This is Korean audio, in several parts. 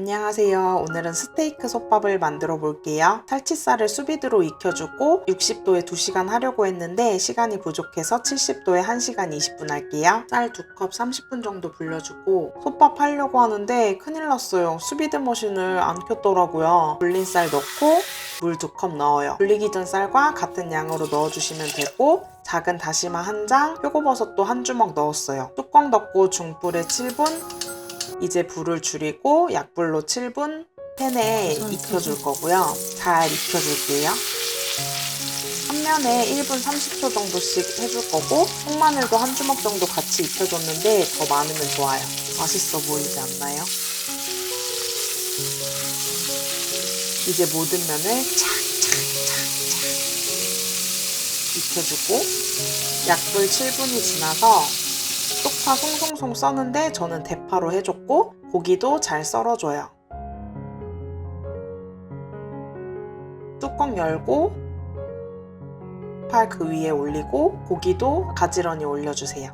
안녕하세요. 오늘은 스테이크 솥밥을 만들어 볼게요. 살치살을 수비드로 익혀주고 60도에 2시간 하려고 했는데 시간이 부족해서 70도에 1시간 20분 할게요. 쌀 2컵 30분 정도 불려주고 솥밥 하려고 하는데 큰일 났어요. 수비드 머신을 안 켰더라고요. 불린 쌀 넣고 물 2컵 넣어요. 불리기 전 쌀과 같은 양으로 넣어주시면 되고 작은 다시마 한 장, 표고버섯도 한 주먹 넣었어요. 뚜껑 덮고 중불에 7분 이제 불을 줄이고 약불로 7분 팬에 익혀줄 거고요. 잘 익혀줄게요. 한 면에 1분 30초 정도씩 해줄 거고 통마늘도 한 주먹 정도 같이 익혀줬는데 더 많으면 좋아요. 맛있어 보이지 않나요? 이제 모든 면을 착착착착 익혀주고 약불 7분이 지나서 쪽파 송송송 써는데 저는 대파로 해줬고 고기도 잘 썰어줘요. 뚜껑 열고 팔 그 위에 올리고 고기도 가지런히 올려주세요.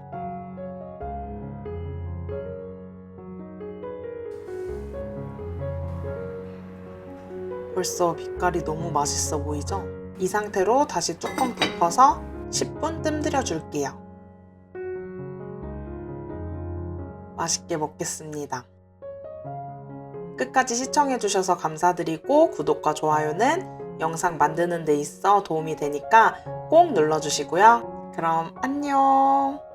벌써 빛깔이 너무 맛있어 보이죠? 이 상태로 다시 뚜껑 덮어서 10분 뜸들여 줄게요. 맛있게 먹겠습니다. 끝까지 시청해주셔서 감사드리고 구독과 좋아요는 영상 만드는 데 있어 도움이 되니까 꼭 눌러주시고요. 그럼 안녕!